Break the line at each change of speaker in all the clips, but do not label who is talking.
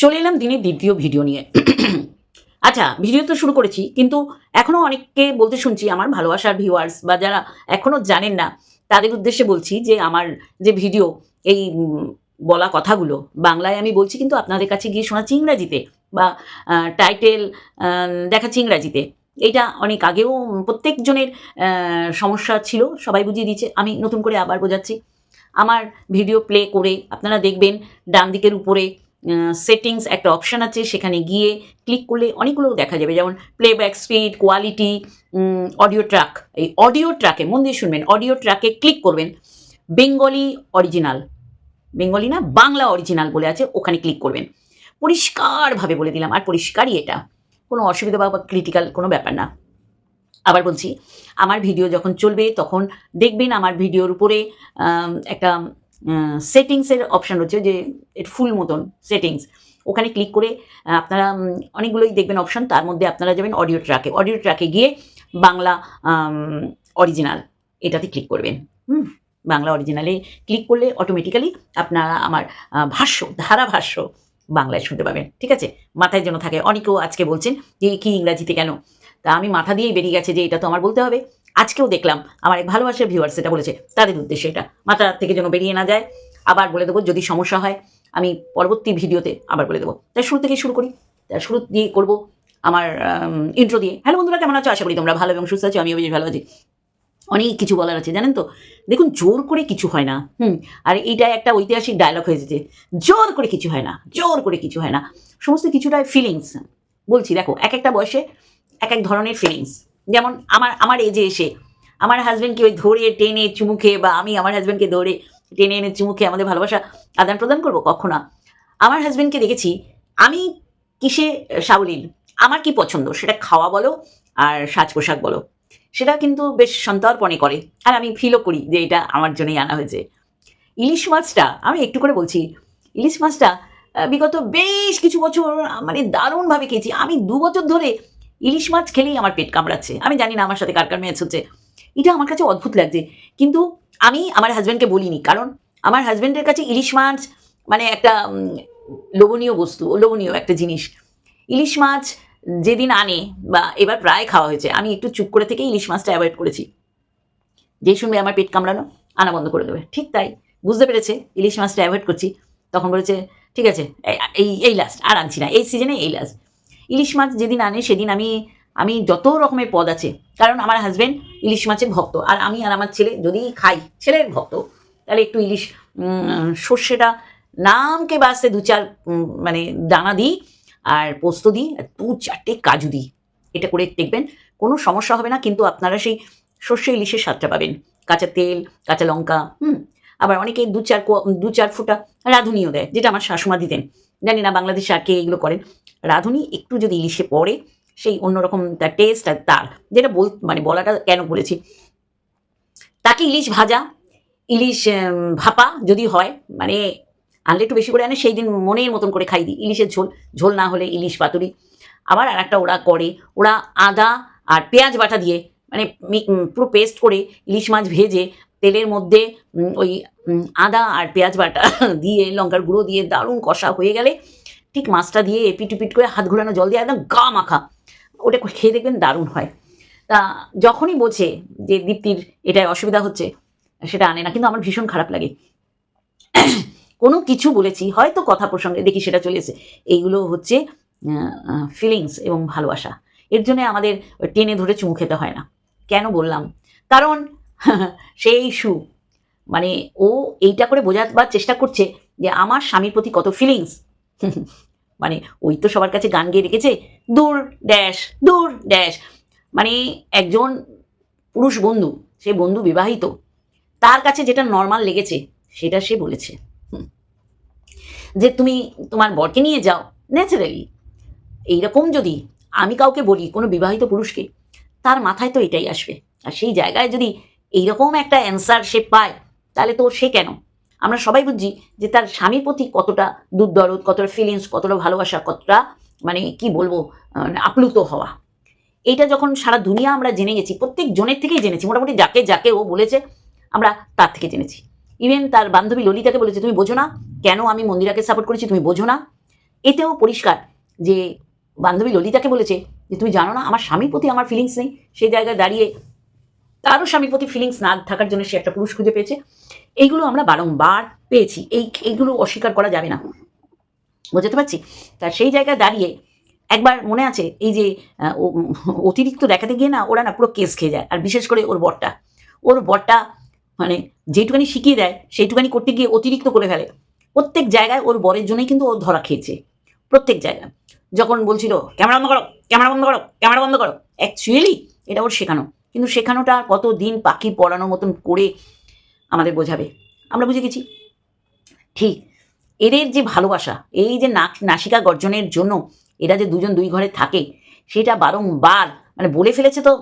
চলে এলাম দিনের দ্বিতীয় ভিডিও নিয়ে। আচ্ছা ভিডিও তো শুরু করেছি, কিন্তু এখনও অনেককে বলতে শুনছি, আমার ভালোবাসার ভিউয়ার্স বা যারা এখনও জানেন না, তাদের উদ্দেশ্যে বলছি যে আমার যে ভিডিও এই বলা কথাগুলো, বাংলায় আমি বলছি কিন্তু আপনাদের কাছে গিয়ে শোনাচ্ছি ইংরাজিতে বা টাইটেল দেখাচ্ছি ইংরাজিতে। এইটা অনেক আগেও প্রত্যেকজনের সমস্যা ছিল, সবাই বুঝিয়ে দিচ্ছে আমি নতুন করে আবার বোঝাচ্ছি। আমার ভিডিও প্লে করে আপনারা দেখবেন ডান দিকের উপরে সেটিংস একটা অপশান আছে, সেখানে গিয়ে ক্লিক করলে অনেকগুলো দেখা যাবে। যেমন playback speed quality audio track এই অডিও ট্র্যাকে মন দিয়ে শুনবেন অডিও ট্র্যাকে ক্লিক করবেন বেঙ্গলি অরিজিনাল বেঙ্গলি না, বাংলা অরিজিনাল বলে আছে, ওখানে ক্লিক করবেন। পরিষ্কারভাবে বলে দিলাম, আর পরিষ্কারই এটা। কোনো অসুবিধা বা ক্রিটিক্যাল কোনো ব্যাপার না। আবার বলছি, আমার ভিডিও যখন চলবে, তখন দেখবেন আমার ভিডিওর উপরে একটা সেটিংসের অপশান রয়েছে যে এর ফুল মতন সেটিংস ওখানে ক্লিক করে আপনারা অনেকগুলোই দেখবেন অপশান তার মধ্যে আপনারা যাবেন অডিও ট্র্যাকে অডিও ট্র্যাকে গিয়ে বাংলা অরিজিনাল এটাতে ক্লিক করবেন। হুম, বাংলা অরিজিনালে ক্লিক করলে অটোমেটিক্যালি আপনারা আমার ভাষ্য ধারাভাষ্য বাংলায় শুনতে পাবেন। ঠিক আছে? মাথায় যেন থাকে, অনেকেও আজকে বলছেন যে কি ইংরাজিতে কেন? তা আমি মাথা দিয়েই বেরিয়ে গেছে যে, এটা তো আমার বলতে হবে। আজকেও দেখলাম, আমার এক ভালোবাসার ভিউয়ার্স এটা বলেছে, তাদের উদ্দেশ্যে এটা। মাথা থেকে যেন বেরিয়ে না যায়। আবার বলে দেবো, যদি সমস্যা হয়, আমি পরবর্তী ভিডিওতে আবার বলে দেবো। তাই শুরু থেকে শুরু করি। শুরু দিয়ে করব আমার ইন্ট্রো দিয়ে। হ্যালো বন্ধুরা, কেমন আছো? আশা করি তোমরা ভালো এবং সুস্থ আছো, আমিও বেশ ভালো আছি। অনেক কিছু বলার আছে, জানেন তো? দেখুন, জোর করে কিছু হয় না, হুম? আর এইটা একটা ঐতিহাসিক ডায়লগ হয়ে যেতে জোর করে কিছু হয় না, জোর করে কিছু হয় না। সমস্ত কিছুটাই ফিলিংস বলছি, দেখো, এক একটা বয়সে এক এক ধরনের ফিলিংস যেমন আমার আমার এজে এসে, আমার হাজব্যান্ডকে ওই ধরে, টেনে, চুমুখে, বা আমি আমার হাজব্যান্ডকে ধরে, টেনে এনে চুমুখে আমাদের ভালোবাসা আদান প্রদান করব? কখনো আমার হাজব্যান্ডকে দেখেছি, আমি কিসে সাবলীল? আমার কি পছন্দ? সেটা খাওয়া বলো আর সাজ পোশাক বলো। সেটা কিন্তু বেশ সন্তর্পণে করে। আর আমি ফিলও করি যে এটা আমার জন্যই আনা হয়েছে। ইলিশ মাছটা, আমি একটু করে বলছি, ইলিশ মাছটা বিগত বেশ কিছু বছর মানে দারুণভাবে খেয়েছি। আমি দু বছর ধরে ইলিশ মাছ খেলেই আমার পেট কামড়াচ্ছে। আমি জানি না আমার সাথে কার কার ম্যাচ হচ্ছে। এটা আমার কাছে অদ্ভুত লাগছে। কিন্তু আমি আমার হাজব্যান্ডকে বলিনি। কারণ আমার হাজব্যান্ডের কাছে ইলিশ মাছ মানে একটা লোভনীয় বস্তু, লোভনীয় একটা জিনিস। ইলিশ মাছ যেদিন আনে বা এবার প্রায় খাওয়া হয়েছে, আমি একটু চুপ করে থেকে ইলিশ মাছটা অ্যাভয়েড করেছি। যে শুনবে আমার পেট কামড়ানো আনা বন্ধ করে দেবে। ঠিক তাই, বুঝতে পেরেছে, ইলিশ মাছটা অ্যাভয়েড করছি। তখন বলেছে, ঠিক আছে, এই এই লাস্ট আর আনছি না। এই সিজনে এই লাস্ট ইলিশ মাছ যেদিন আনে সেদিন আমি আমি যত রকমের পদ আছে, কারণ আমার হাজব্যান্ড ইলিশ মাছের ভক্ত, আর আমি আর আমার ছেলে যদি খাই, ছেলের ভক্ত, তাহলে একটু ইলিশ সর্ষেটা নামকে বাসতে দু চার মানে দানা দিই, আর পোস্ত দিই, আর দু চারটে কাজু দিই, এটা করে দেখবেন কোনো সমস্যা হবে না, কিন্তু আপনারা সেই সর্ষে ইলিশের স্বাদটা পাবেন। কাঁচা তেল, কাঁচা লঙ্কা, হুম, আবার অনেকে দু চার দু চার ফোঁটা রাঁধুনিও দেয়, যেটা আমার শাশুমা দিতেন। জানি না বাংলাদেশে আর কে এগুলো করেন রাঁধুনি একটু যদি ইলিশে পড়ে, সেই অন্যরকম তার টেস্ট আর তার। যেটা বল মানে বলাটা কেন বলেছি? তাকে ইলিশ ভাজা, ইলিশ ভাপা যদি হয় মানে আনলে একটু বেশি করে আনে, সেই দিন মনের মতন করে খাই দিই। ইলিশের ঝোল ঝোল না হলে ইলিশ পাতুরি। আবার আর একটা ওরা করে, ওরা আদা আর পেঁয়াজ বাটা দিয়ে মানে পুরো পেস্ট করে ইলিশ মাছ ভেজে তেলের মধ্যে ওই আদা আর পেঁয়াজ বাটা দিয়ে, লঙ্কার গুঁড়ো দিয়ে দারুণ কষা হয়ে গেলে ঠিক মাছটা দিয়ে এপিট উপিট করে হাত ঘোরানো জল দিয়ে একদম গা মাখা। ওটা খেয়ে দেখবেন দারুণ হয়। তা যখনই বোঝে যে দীপ্তির এটায় অসুবিধা হচ্ছে, সেটা আনে না, কিন্তু আমার ভীষণ খারাপ লাগে। কোনো কিছু বলেছি, হয়তো কথা প্রসঙ্গে দেখি সেটা চলে এসে এইগুলো হচ্ছে ফিলিংস এবং ভালোবাসা। এর জন্য আমাদের টেনে ধরে চুমু খেতে হয় না। কেন বললাম? কারণ সেই সু মানে ও এইটা করে বোঝাবার চেষ্টা করছে যে আমার স্বামীর প্রতি কত ফিলিংস মানে ওই তো সবার কাছে গান গেয়ে রেখেছে, দূর ড্যাশ দূর ড্যাশ মানে একজন পুরুষ বন্ধু, সে বন্ধু বিবাহিত, তার কাছে যেটা নর্মাল লেগেছে, সেটা সে বলেছে। যে তুমি তোমার বরকে নিয়ে যাও ন্যাচারালি এইরকম যদি আমি কাউকে বলি, কোনো বিবাহিত পুরুষকে, তার মাথায় তো এটাই আসবে। আর সেই জায়গায় যদি এইরকম একটা অ্যান্সার সে পায়, তাহলে তো সে কেন? আমরা সবাই বুঝছি যে তার স্বামীর প্রতি কতটা দুর্দরদ, কতটা ফিলিংস কতটা ভালোবাসা, কতটা মানে কি বলব আপ্লুত হওয়া। এইটা যখন সারা দুনিয়া আমরা জেনে গেছি, প্রত্যেক জনের থেকেই জেনেছি, মোটামুটি যাকে যাকে ও বলেছে, আমরা তার থেকে জেনেছি। ইভেন তার বান্ধবী ললিতাকে বলেছে, তুমি বোঝো না কেন আমি মন্দিরাকে সাপোর্ট করেছি, তুমি বোঝো না? এতেও পরিষ্কার যে বান্ধবী ললিতাকে বলেছে যে, তুমি জানো না, আমার স্বামীর প্রতি আমার ফিলিংস নেই সেই জায়গায় দাঁড়িয়ে তারও স্বামীর প্রতি ফিলিংস না থাকার জন্য সে একটা পুরুষ খুঁজে পেয়েছে। এইগুলো আমরা বারংবার পেয়েছি। এই, এইগুলো অস্বীকার করা যাবে না। বুঝতে পারছি? তা সেই জায়গায় দাঁড়িয়ে একবার মনে আছে, এই যে অতিরিক্ত দেখাতে গিয়ে না ওরা না পুরো কেস খেয়ে যায়, আর বিশেষ করে ওর বরটা। ওর বরটা মানে যেটুকানি শিখিয়ে দেয়, সেইটুকানি করতে গিয়ে অতিরিক্ত করে ফেলে। প্রত্যেক জায়গায় ওর বরের জন্যই কিন্তু ও ধরা খেয়েছে। প্রত্যেক জায়গায়। যখন বলছিল, ক্যামেরা বন্ধ করো, ক্যামেরা বন্ধ করো, ক্যামেরা বন্ধ করো। অ্যাকচুয়ালি এটা ওর শেখানো। কিন্তু শেখানোটা কত দিন পাখি পড়ানোর মতন করে আমাদের বোঝাবে? আমরা বুঝে গেছি। ঠিক, এদের যে ভালোবাসা, এই যে নাক, নাসিকা গর্জনের জন্য এরা যে দুজন দুই ঘরে থাকে, সেটা বারংবার মানে বলে ফেলেছে তো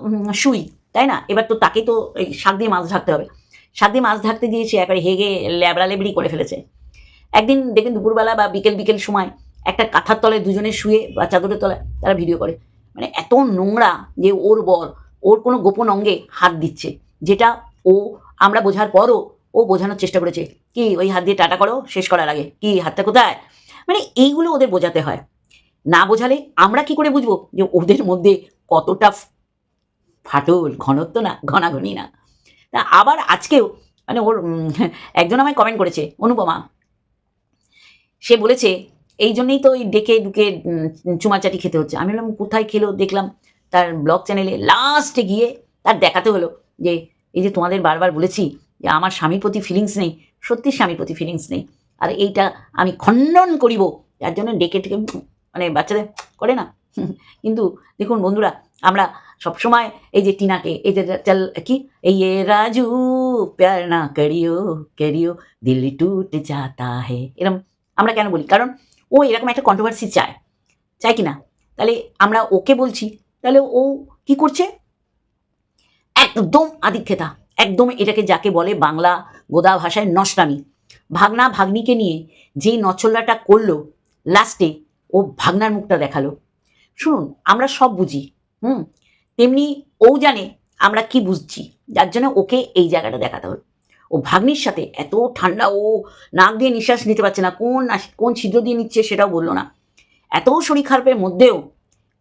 সুই, তাই না? এবার তো তাকে তো এই শাক দিয়ে মাছ ঢাকতে হবে। শাক দিয়ে মাছ ঢাকতে গিয়ে সে একবারে হেগে ল্যাবড়া লেবড়ি করে ফেলেছে। একদিন দেখবেন দুপুরবেলা বা বিকেল বিকেল সময় একটা কাঁথার তলায় দুজনে শুয়ে বা চাদরের তলায় তারা ভিডিও করে। মানে এত নোংরা যে ওর বর ওর কোনো গোপন অঙ্গে হাত দিচ্ছে, যেটা ও আমরা বোঝার পরও ও বোঝানোর চেষ্টা করেছে, কি ওই হাত দিয়ে টাটা করো, শেষ করার আগে, কি হাতটা কোথায়? মানে এইগুলো ওদের বোঝাতে হয়। না বোঝালে আমরা কি করে বুঝব যে ওদের মধ্যে কতটা ফাটল, ঘনত্ব না, ঘনাঘনি না? তা আবার আজকেও মানে ওর একজন আমায় কমেন্ট করেছে, অনুপমা। সে বলেছে, এই জন্যই তো ওই ডেকে ডুকে চুমাচাটি খেতে হচ্ছে। আমি বললাম, কোথায় খেলো? দেখলাম তার ব্লগ চ্যানেলে লাস্টে গিয়ে তার দেখাতে হলো যে, এই যে তোমাদের বারবার বলেছি যে আমার স্বামীর প্রতি ফিলিংস নেই, সত্যি স্বামীর প্রতি ফিলিংস নেই। আর এইটা আমি খণ্ডন করিব, যার জন্য ডেকে টেকে মানে বাচ্চাদের করে না। কিন্তু দেখুন বন্ধুরা, আমরা সবসময় এই যে টিনাকে, এই যে চল, কি? এই এ রাজু, প্যার না করিও করিও, দিল টুট যাতা হে। এরকম আমরা কেন বলি? কারণ ও এরকম একটা কন্ট্রোভার্সি চায়। চায় কি না? তাহলে আমরা ওকে বলছি তাহলে ও কি করছে? একদম আদিক্ষেতা। একদম এটাকে যাকে বলে বাংলা গোদা ভাষায় নষ্টামি। ভাগনা ভাগ্নিকে নিয়ে যেই নচল্লাটা করল লাস্টে ও ভাগনার মুখটা দেখাল। শুনুন, আমরা সব বুঝি, হুম? তেমনি ও জানে আমরা কি বুঝছি, যার জন্য ওকে এই জায়গাটা দেখাতে হলো ও ভাগ্নির সাথে এত ঠান্ডা, ও নাক দিয়ে নিঃশ্বাস নিতে পারছে না, কোন কোন ছিদ্র দিয়ে নিচ্ছে সেটাও বলল না। এত শরীর খারাপের মধ্যেও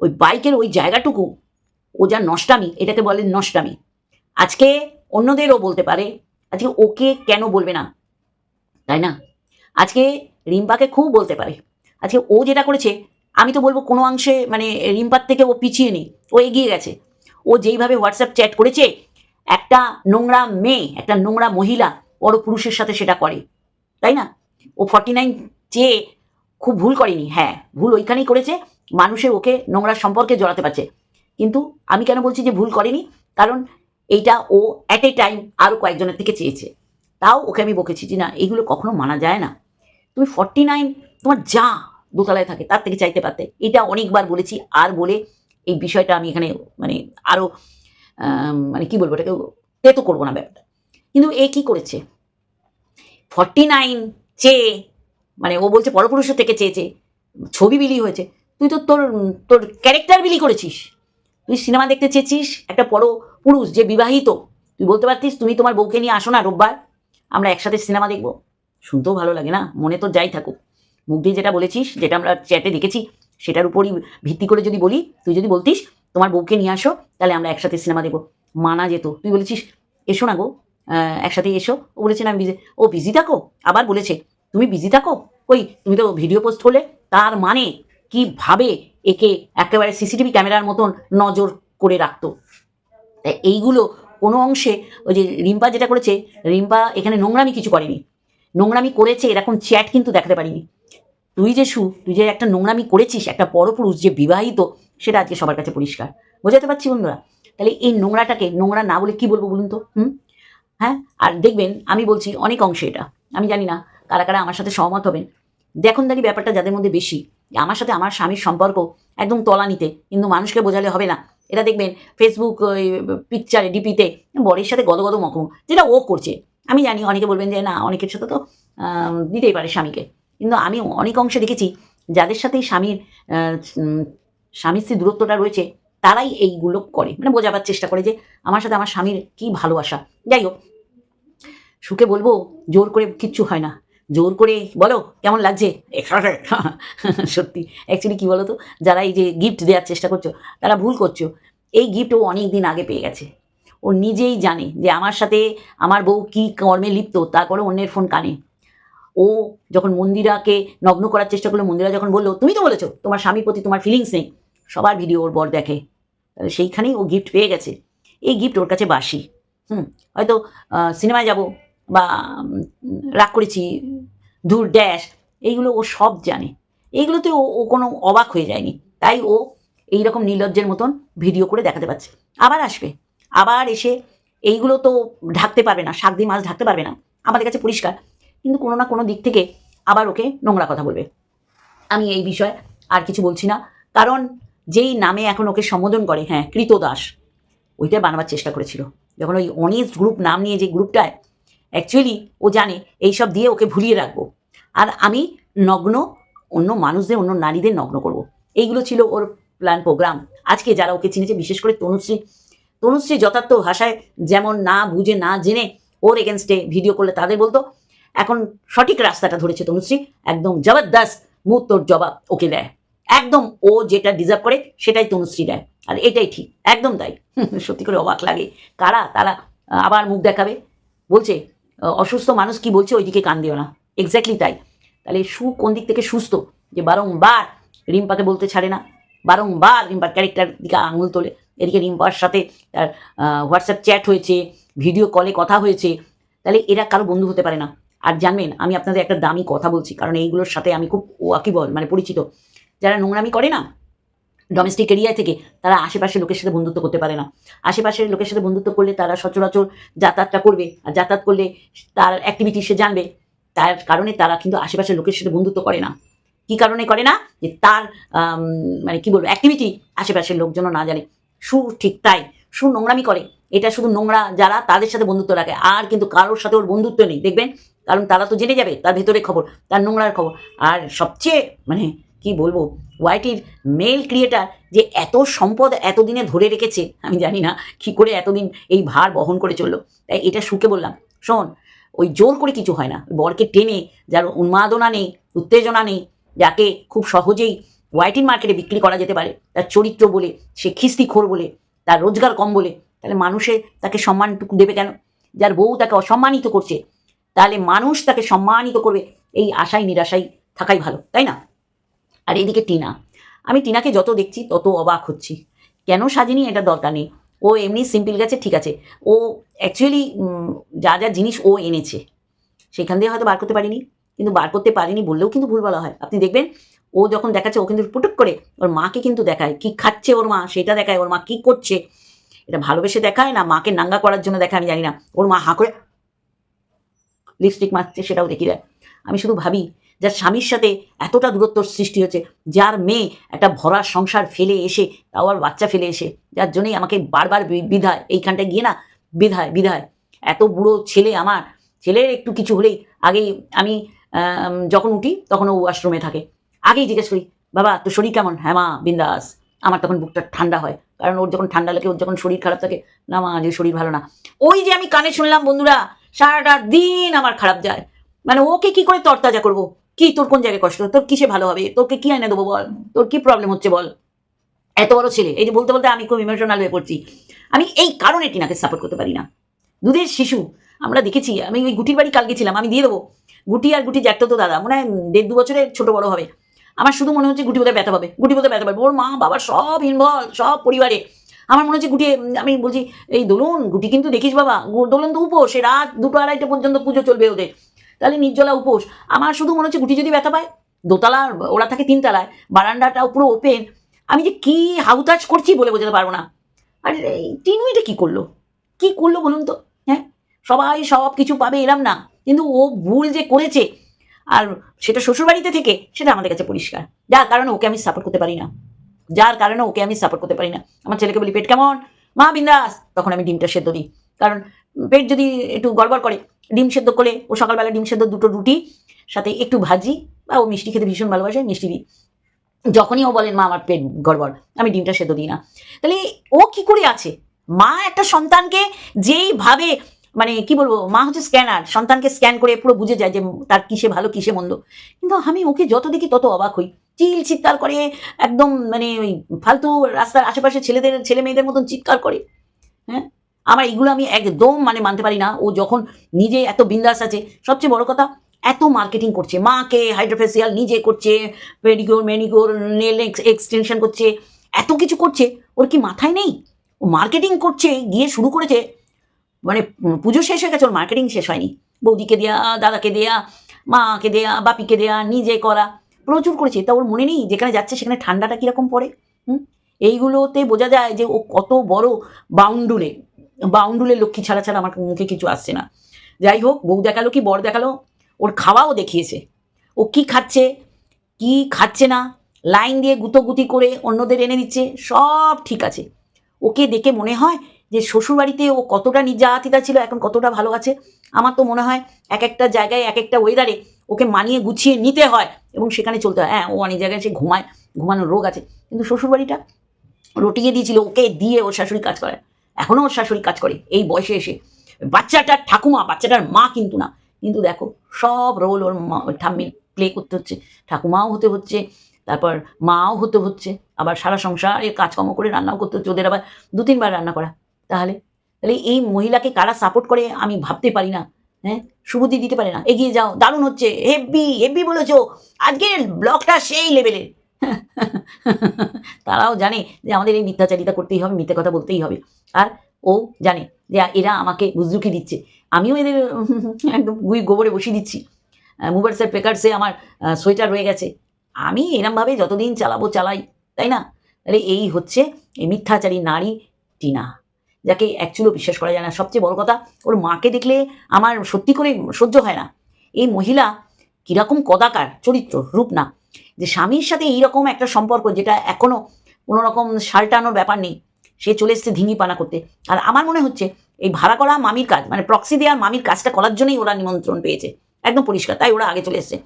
ওই বাইকের ওই জায়গাটুকু, ও যা নষ্টামি, এটাকে বলে নষ্টামি। আজকে অন্যদেরও বলতে পারে, আজকে ওকে কেন বলবে না? তাই না? আজকে রিম্পাকে খুব বলতে পারে। আজকে ও যেটা করেছে, আমি তো বলব কোনো অংশে মানে রিম্পার থেকে ও পিছিয়ে নেই, ও এগিয়ে গেছে। ও যেইভাবে হোয়াটসঅ্যাপ চ্যাট করেছে, একটা নোংরা মেয়ে, একটা নোংরা মহিলা বড় পুরুষের সাথে সেটা করে। তাই না? ও ফর্টি নাইন চেয়ে খুব ভুল করেনি হ্যাঁ ভুল ওইখানেই করেছে। মানুষের ওকে নোংরা সম্পর্কে জড়াতে পারছে। কিন্তু আমি কেন বলছি যে ভুল করেনি? কারণ এইটা ও অ্যাট এ টাইম আরও কয়েকজনের থেকে চেয়েছে। তাও ওকে আমি বকেছি যে না এগুলো কখনো মানা যায় না। তুমি ফর্টি নাইন তোমার যা দোতলায় থাকে তার থেকে চাইতে পারতে। এটা অনেকবার বলেছি, আর বলে এই বিষয়টা আমি এখানে মানে আরও মানে কি বলব এটাকে, তেতো করব না ব্যাপারটা। কিন্তু এ কি করেছে? ফর্টি নাইন চেয়ে মানে ও বলছে পরপুরুষের থেকে চেয়েছে, ছবি বিলি হয়েছে। তুই তো তোর তোর ক্যারেক্টার বিলি করেছিস। তুই সিনেমা দেখতে চেয়েছিস, একটা পর পুরুষ যে বিবাহিত। তুই বলতে পারতিস, তুমি তোমার বউকে নিয়ে আসো না রোববার, আমরা একসাথে সিনেমা দেখব। শুনতেও ভালো লাগে না, মনে তো যাই থাকুক। মুখ দিয়ে যেটা বলেছিস, যেটা আমরা চ্যাটে দেখেছি, সেটার উপরই ভিত্তি করে যদি বলি, তুই যদি বলতিস, তোমার বউকে নিয়ে আসো, তাহলে আমরা একসাথে সিনেমা দেখব। মানা যেত। তুই বলেছিস, এসো না গো একসাথে এসো। ও বলেছে, না, আমি বিজি ও বিজি থাকো? আবার বলেছে, তুমি বিজি থাকো? ওই তুমি তো ভিডিও পোস্ট করলে তার মানে কীভাবে একে একেবারে সিসিটিভি ক্যামেরার মতন নজর করে রাখতো? এইগুলো কোনো অংশে ওই যে রিম্পা যেটা করেছে, রিম্পা এখানে নোংরামি কিছু করেনি। নোংরামি করেছে, এরকম চ্যাট কিন্তু দেখাতে পারিনি। তুই যে সু, তুই যে একটা নোংরামি করেছিস, একটা পরপুরুষ যে বিবাহিত, সেটা আজকে সবার কাছে পরিষ্কার। বোঝাতে পারছি বন্ধুরা? তাহলে এই নোংরাটাকে, নোংরা না বলে কি বলব বলুন তো? হুম? হ্যাঁ? আর দেখবেন, আমি বলছি অনেক অংশে এটা। আমি জানি না কারা কারা আমার সাথে সহমত হবেন। দেখনদারি ব্যাপারটা যাদের মধ্যে বেশি। আমার সাথে আমার স্বামীর সম্পর্ক একদম তলানিতে, কিন্তু মানুষকে বোঝালে হবে না। এটা দেখবেন ফেসবুক ওই পিকচারে ডিপিতে বরের সাথে গদ গদ মকম, যেটা ও করছে। আমি জানি অনেকে বলবেন যে না, অনেকের সাথে তো দিতেই পারে স্বামীকে। কিন্তু আমি অনেক অংশে দেখেছি যাদের সাথে স্বামীর স্বামী স্ত্রী দূরত্বটা রয়েছে, তারাই এইগুলো করে। মানে বোঝাবার চেষ্টা করে যে আমার সাথে আমার স্বামীর কি ভালোবাসা। যাই হোক, সুখে বলব, জোর করে কিচ্ছু হয় না। জোর করে বলো কেমন লাগছে? সত্যি। অ্যাকচুয়ালি কী বলো তো যারা এই যে গিফট দেওয়ার চেষ্টা করছ তারা ভুল করছ। এই গিফট ও অনেক দিন আগে পেয়ে গেছে। ও নিজেই জানে যে আমার সাথে আমার বউ কী কর্মে লিপ্ত তারপরে অন্যের ফোন কানে। ও যখন মন্দিরাকে নগ্ন করার চেষ্টা করল মন্দিরা যখন বলল তুমি তো বলেছ তোমার স্বামীর প্রতি তোমার ফিলিংস নেই। সবার ভিডিও ওর বর দেখে। তাহলে সেইখানেই ও গিফট পেয়ে গেছে। এই গিফট ওর কাছে বাসি। হুম হয়তো সিনেমায় যাব। বা রাগ করেছি দূর ড্যাশ, এইগুলো ও সব জানে। এইগুলোতে ও ও কোনো অবাক হয়ে যায়নি। তাই ও এই রকম নির্লজ্জের মতন ভিডিও করে দেখাতে পারছে। আবার আসবে। আবার এসে এইগুলো তো ঢাকতে পারবে না, শাক দিয়ে মাছ ঢাকতে পারবে না, আমাদের কাছে পরিষ্কার। কিন্তু কোনো না কোনো দিক থেকে আবার ওকে নোংরা কথা বলবে। আমি এই বিষয়ে আর কিছু বলছি না। কারণ যেই নামে এখন ওকে সম্বোধন করে হ্যাঁ কৃতদাস, ওইটা বানাবার চেষ্টা করেছিল। যখন ওই অনেস্ট গ্রুপ নাম নিয়ে যে গ্রুপটায় অ্যাকচুয়ালি ও জানে এইসব দিয়ে ওকে ভুলিয়ে রাখব। আর আমি নগ্ন, অন্য মানুষদের, অন্য নারীদের নগ্ন করব। এইগুলো ছিল ওর প্ল্যান প্রোগ্রাম আজকে যারা ওকে চিনেছে, বিশেষ করে তনুশ্রী তনুশ্রী যথার্থ ভাষায় যেমন না বুঝে, না জেনে ওর এগেনস্টে ভিডিও করলে তাদের বলতো, এখন সঠিক রাস্তাটা ধরেছে তনুশ্রী। একদম জবরদস্ত তোর জবাব ওকে দেয়। একদম ও যেটা ডিজার্ভ করে, সেটাই তনুশ্রী দেয়। আর এটাই ঠিক, একদম তাই। সত্যি করে অবাক লাগে। কারা? তারা আবার মুখ দেখাবে। বলছে অসুস্থ মানুষ কি বলছে ওইদিকে কান দিও না। এক্স্যাক্টলি তাই। তাহলে সু কোন দিক থেকে সুস্থ? যে বারংবার রিম্পাকে বলতে ছাড়ে না। বারংবার রিম্পার ক্যারেক্টার দিকে আঙুল তোলে। এদিকে রিম্পার সাথে তার হোয়াটসঅ্যাপ চ্যাট হয়েছে ভিডিও কলে কথা হয়েছে। তাহলে এরা কারও বন্ধু হতে পারে না। আর জানবেন, আমি আপনাদের একটা দামি কথা বলছি, কারণ এইগুলোর সাথে আমি খুব ওয়াকিবল মানে পরিচিত। যারা নোংরামি করে না ডোমেস্টিক এরিয়া থেকে তারা আশেপাশের লোকের সাথে বন্ধুত্ব করতে পারে না। আশেপাশের লোকের সাথে বন্ধুত্ব করলে তারা সচরাচর যাতায়াতটা করবে আর যাতায়াত করলে তার অ্যাক্টিভিটি সে জানবে। তার কারণে তারা কিন্তু আশেপাশের লোকের সাথে বন্ধুত্ব করে না। কি কারণে করে না? যে তার মানে কি বলব অ্যাক্টিভিটি আশেপাশের লোকজনও না জানে। সু ঠিক তাই। সু নোংরামি করে। এটা শুধু নোংরা যারা তাদের সাথে বন্ধুত্ব রাখে। আর কিন্তু কারোর সাথে ওর বন্ধুত্ব নেই। দেখবেন? কারণ তারা তো জেনে যাবে তার ভেতরে খবর, তার নোংরার খবর। আর সবচেয়ে মানে কি বলব? ওয়াইটির মেল ক্রিয়েটার যে এত সম্পদ এতদিনে ধরে রেখেছে, আমি জানি না কি করে এতদিন এই ভার বহন করে চলল। তাই এটা সুখে বললাম। শোন, ওই জোর করে কিছু হয় না। বরকে টেনে, যার উন্মাদনা নেই, উত্তেজনা নেই, যাকে খুব সহজেই ওয়াইটিন মার্কেটে বিক্রি করা যেতে পারে, তার চরিত্র বলে, সে খিস্তিখোর বলে, তার রোজগার কম বলে, তাহলে মানুষে তাকে সম্মানটুকু দেবে কেন? যার বউ তাকে অসম্মানিত করছে, তাহলে মানুষ তাকে সম্মানিত করবে, এই আশায় নিরাশাই থাকাই ভালো, তাই না? আর এদিকে টিনা। আমি টিনাকে যত দেখছি তত অবাক হচ্ছি। কেন সাজিনি? এটা দরকার নেই। ও এমনি সিম্পল গেছে, ঠিক আছে। ও অ্যাকচুয়ালি যা যা জিনিস ও এনেছে। সেখান দিয়ে হয়তো বার করতে পারিনি। কিন্তু বার করতে পারিনি বললেও কিন্তু ভুল বলা হয়। আপনি দেখবেন, ও যখন দেখাচ্ছে, ও কিন্তু পুটুক করে ওর মাকে কিন্তু দেখায়। কি খাচ্ছে ওর মা? সেটা দেখায়। ওর মা কি করছে? এটা ভালোবেসে দেখায় না মাকে নাঙ্গা করার জন্য দেখায় আমি জানি না। ওর মা হাঁ করে লিপস্টিক মারছে, সেটাও দেখি দেয় আমি শুধু ভাবি যার স্বামীর সাথে এতটা দূরত্ব সৃষ্টি হয়েছে, যার মেয়ে একটা ভরা সংসার ফেলে এসে, তাও আর বাচ্চা ফেলে এসে, যার জন্যই আমাকে বারবার বিধায়, এইখানটায় গিয়ে না বিধায় বিধায়। এত বুড়ো ছেলে আমার, ছেলের একটু কিছু হলেই আগেই আমি যখন উঠি তখন ও ওয়াশরুমে থাকে। আগেই জিজ্ঞেস করি, বাবা, তোর শরীর কেমন? হ্যাঁ মা, বিন্দাস। আমার তখন বুকটা ঠান্ডা হয়, কারণ ওর যখন ঠান্ডা লাগে, ওর যখন শরীর খারাপ থাকে, না মা যে শরীর ভালো না। ওই যে আমি কানে শুনলাম, বন্ধুরা, সারাটা দিন আমার খারাপ যায়। মানে ওকে কি করে তরতাজা করব? কি, তোর কোন জায়গায় কষ্ট? তোর কিসে ভালো হবে? তোকে কি এনে দেবো বল? তোর কি প্রবলেম হচ্ছে বল? এত বড় ছেলে। এই যে বলতে বলতে আমি খুব ইমোশনাল হয়ে পড়ছি। আমি এই কারণে টিনাকে সাপোর্ট করতে পারি না। দুধের শিশু, আমরা দেখেছি, আমি ওই গুটির বাড়ি কাল গেছিলাম আমি দিয়ে দেবো। গুটি আর গুটি জ্যাঠতো তো দাদা, মনে হয় দেড় দু বছরে ছোট বড় হবে। আমার শুধু মনে হচ্ছে গুটি বোধহয় ব্যথা পাবে, গুটি বোধহয় ব্যথা পাবে। ওর মা বাবার সব ইনভলভ সব পরিবারে। আমার মনে হচ্ছে গুটি আমি বলছি, এই দোলন, গুটি কিন্তু দেখিস বাবা, দোলন তো উপোস সে রাত দুটো আড়াইটা পর্যন্ত পুজো চলবে ওদের। তাহলে নির্জলা উপোস। আমার শুধু মনে হচ্ছে গুটি যদি ব্যথা পায়, দোতলা ওরা থাকে তিনতলায়, বারান্দাটাও পুরো ওপেন আমি যে কি হাউতাজ করছি বলে বোঝাতে পারব না। আর টিনু এটা কি করল? কি করল বলুন তো? হ্যাঁ? সবাই সব কিছু পাবে এরম না। কিন্তু ও ভুল যে করেছে, আর সেটা শ্বশুরবাড়িতে থেকে, সেটা আমাদের কাছে পরিষ্কার। যার কারণে ওকে আমি সাপোর্ট করতে পারি না। যার কারণে ওকে আমি সাপোর্ট করতে পারি না। আমার ছেলেকে বলি, পেট কেমন? মা বিন্দাস। তখন আমি ডিমটা সেদ্ধ দিই। কারণ পেট যদি একটু গড়বড় করে, ডিম সেদ্ধ করে ও সকালবেলা ডিম সেদ্ধ দুটো রুটি, সাথে একটু ভাজি, বা ও মিষ্টি খেতে ভীষণ ভালোবাসে, মিষ্টি দিই। যখনই ও বলেন মা, আমার পেট গড়বড়, আমি ডিমটা সেদ্ধ দিই না। তাহলে ও কি করে আছে? মা একটা সন্তানকে যেইভাবে মানে কি বলব, মা হচ্ছে স্ক্যানার সন্তানকে স্ক্যান করে পুরো বুঝে যায় যে তার কিসে ভালো, কিসে মন্দ। কিন্তু আমি ওকে যত দেখি তত অবাক হই। চিল চিৎকার করে, একদম মানে ওই ফালতু রাস্তার আশেপাশে ছেলেদের, ছেলে মেয়েদের মতন চিৎকার করে। হ্যাঁ? আমার এগুলো আমি একদম মানে মানতে পারি না। ও যখন নিজে এত বিন্দাস আছে, সবচেয়ে বড় কথা, এত মার্কেটিং করছে। মাকে হাইড্রোফেসিয়াল নিজে করছে পেডিকিওর ম্যানিকিওর নেল এক্সটেনশন করছে, এত কিছু করছে, ওর কি মাথায় নেই? ও মার্কেটিং করছে, গিয়ে শুরু করেছে মানে পুজো শেষ হয়ে গেছে, ওর মার্কেটিং শেষ হয়নি। বৌদিকে দেয়া, দাদাকে দেয়া, মাকে দেয়া, বাপিকে দেয়া, নিজে করা, প্রচুর করেছে। তা ওর মনে নেই যেখানে যাচ্ছে সেখানে ঠান্ডাটা কীরকম পড়ে? হুম? এইগুলোতে বোঝা যায় যে ও কত বড় বাউন্ডুলে বাউন্ডুলে লক্ষ্মী ছাড়া ছাড়া আমার মুখে কিছু আসছে না। যাই হোক, বউ দেখাল কি, বর দেখাল, ওর খাওয়াও দেখিয়েছে। ও কি খাচ্ছে কি খাচ্ছে না, লাইন দিয়ে গুতোগুতি করে অন্যদের এনে দিচ্ছে, সব ঠিক আছে। ওকে দেখে মনে হয় যে শ্বশুরবাড়িতে ও কতটা নির্যাতিতা ছিল, এখন কতটা ভালো আছে। আমার তো মনে হয় এক একটা জায়গায়, এক একটা ওয়েদারে ওকে মানিয়ে গুছিয়ে নিতে হয় এবং সেখানে চলতে হয়। হ্যাঁ ও অনেক জায়গায় সে ঘুমায়, ঘুমানোর রোগ আছে। কিন্তু শ্বশুরবাড়িটা রটিয়ে দিয়েছিল, ওকে দিয়ে ওর শাশুড়ি কাজ করে এখনও ওর শাশুড়ি কাজ করে, এই বয়সে এসে। বাচ্চাটার ঠাকুমা, বাচ্চাটার মা কিন্তু না। কিন্তু দেখো, সব রোল ওর ঠাম্মির প্লে করতে হচ্ছে। ঠাকুমাও হতে হচ্ছে, তারপর মাও হতে হচ্ছে, আবার সারা সংসারের কাজকর্ম করে রান্নাও করতে হচ্ছে, ওদের আবার দু, তিনবার রান্না করা। তাহলে তাহলে এই মহিলাকে কারা সাপোর্ট করে আমি ভাবতে পারি না হ্যাঁ? সুবুদ্ধি দিতে পারে না। এগিয়ে যাও, দারুণ হচ্ছে। হেব্বি হেব্বি বলেছ। আজকের ব্লগটা সেই লেভেলের তারাও জানে যে আমাদের এই মিথ্যাচারিতা করতেই হবে, মিথ্যে কথা বলতেই হবে। আর ও জানে যে এরা আমাকে বুজরুকি দিচ্ছে। আমিও এদের, একদম গুই গোবরে বসিয়ে দিচ্ছি। মুভার্সের পেকার্সে আমার সোয়েটার রয়ে গেছে। আমি এরমভাবে যতদিন চালাবো, চালাই, তাই না? তাহলে এই হচ্ছে এই মিথ্যাচারী নারী টিনা, যাকে অ্যাকচুয়ালি বিশ্বাস করা যায় না। সবচেয়ে বড় কথা, ওর মাকে দেখলে আমার সত্যি করে সহ্য হয় না। এই মহিলা কীরকম কদাকার, চরিত্র, রূপ না। যে স্বামীর সাথে এইরকম একটা সম্পর্ক যেটা এখনও কোনো রকম সাল্টানোর ব্যাপার নেই, সে চলে এসছে ধিঙি পানা করতে। আর আমার মনে হচ্ছে এই ভাড়া করা মামির কাজ মানে প্রক্সি দেওয়ার মামির কাজটা করার জন্যই ওরা নিমন্ত্রণ পেয়েছে। একদম পরিষ্কার, তাই ওরা আগে চলে এসছে।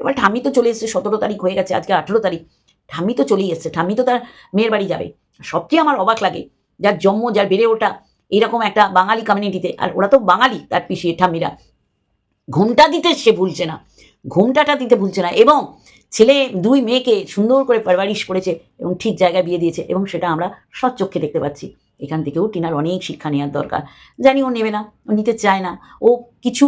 এবার ঠাম্মি তো চলে এসছে, সতেরো তারিখ হয়ে গেছে, আজকে আঠেরো তারিখ। ঠাম্মি তো চলেই এসছে, ঠাম্মি তো তার মেয়ের বাড়ি যাবে। সবচেয়ে আমার অবাক লাগে, যার জন্ম, যার বেড়ে ওঠা, এইরকম একটা বাঙালি কমিউনিটিতে আর ওরা তো বাঙালি, তার পিসিয়ে ঠাম্মিরা। ঘুমটা দিতে সে ভুলছে না। ঘুমটাটা দিতে ভুলছে না এবং ছেলে দুই মেয়েকে সুন্দর করে পারবারিশ করেছে এবং ঠিক জায়গায় বিয়ে দিয়েছে এবং সেটা আমরা সচ্চক্ষে দেখতে পাচ্ছি। এখান থেকেও টিনার অনেক শিক্ষা নেওয়ার দরকার। জানি ও নেবে না, ও নিতে চায় না, ও কিছু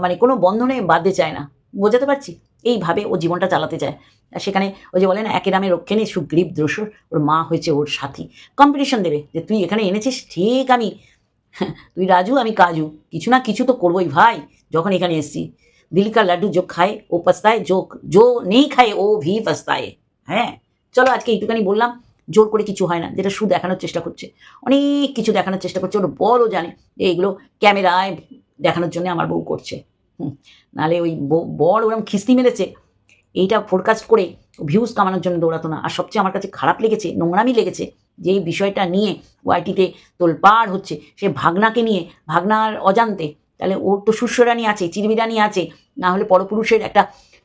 মানে কোনো বন্ধনে বাঁধতে চায় না। বোঝাতে পারছি? এইভাবে ও জীবনটা চালাতে চায়। আর সেখানে ওই যে বলে না, একে নামে রক্ষে নেই সুগ্রীব দ্রসর ওর মা হয়েছে ওর সাথী। কম্পিটিশন দেবে যে তুই এখানে এনেছিস? ঠিক আমি। তুই রাজু, আমি কাজু। কিছু না কিছু তো করবোই ভাই, যখন এখানে এসছি। দিল কা লাড্ডু जो খায় ও পস্তায় जो जो নেই খায় ও ভি পস্তায় হ্যাঁ চলো আজকে এইটুখানি বললাম জোর করে কিছু হয় না যেটা শু দেখানোর চেষ্টা করছে অনেক কিছু দেখানোর চেষ্টা করছে ওর বড়ও জানে যে এইগুলো ক্যামেরায় দেখানোর জন্য আমার বউ করছে হুম নাহলে ওই বড় ওরম খিস্তি মেরেছে এইটা ফোরকাস্ট করে ভিউজ কামানোর জন্য দৌড়াতো না আর সবচেয়ে আমার কাছে খারাপ লেগেছে নোংরামি লেগেছে যে এই বিষয়টা নিয়ে ওয়াইটিতে তোলপাড় হচ্ছে সে ভাগনাকে নিয়ে ভাগনার অজান্তে তাহলে ওর তো সুস্বরানি আছে চিরবিরানি আছে না হলে পরপুরুষের একটা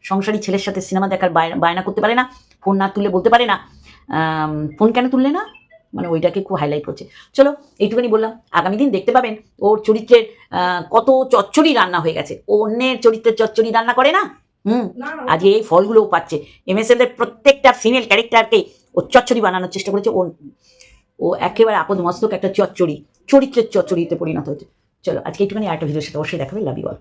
সংসারী ছেলের সাথে সিনেমা দেখার বায়না করতে পারে না ফোন না তুলে বলতে পারে না ফোন কেন তুললে না? মানে ওইটাকে খুব হাইলাইট করছে। চলো এইটুখানি বললাম আগামী দিন দেখতে পাবেন ওর চরিত্রের কত চচ্চড়ি রান্না হয়ে গেছে। ও অন্যের চরিত্রের চচ্চড়ি রান্না করে না? হুম আজকে এই ফলগুলোও পাচ্ছে। এম এস এর প্রত্যেকটা ফিমেল ক্যারেক্টারকে ও চচ্চড়ি বানানোর চেষ্টা করেছে। ও ও একেবারে আপদ মস্তক একটা চচ্চড়ি চরিত্রের চচ্চড়িতে পরিণত হয়েছে। চলো আজকে একটুখানি একটা ভিডিওর সাথে অবশ্যই দেখাবে লাভ ইউ অল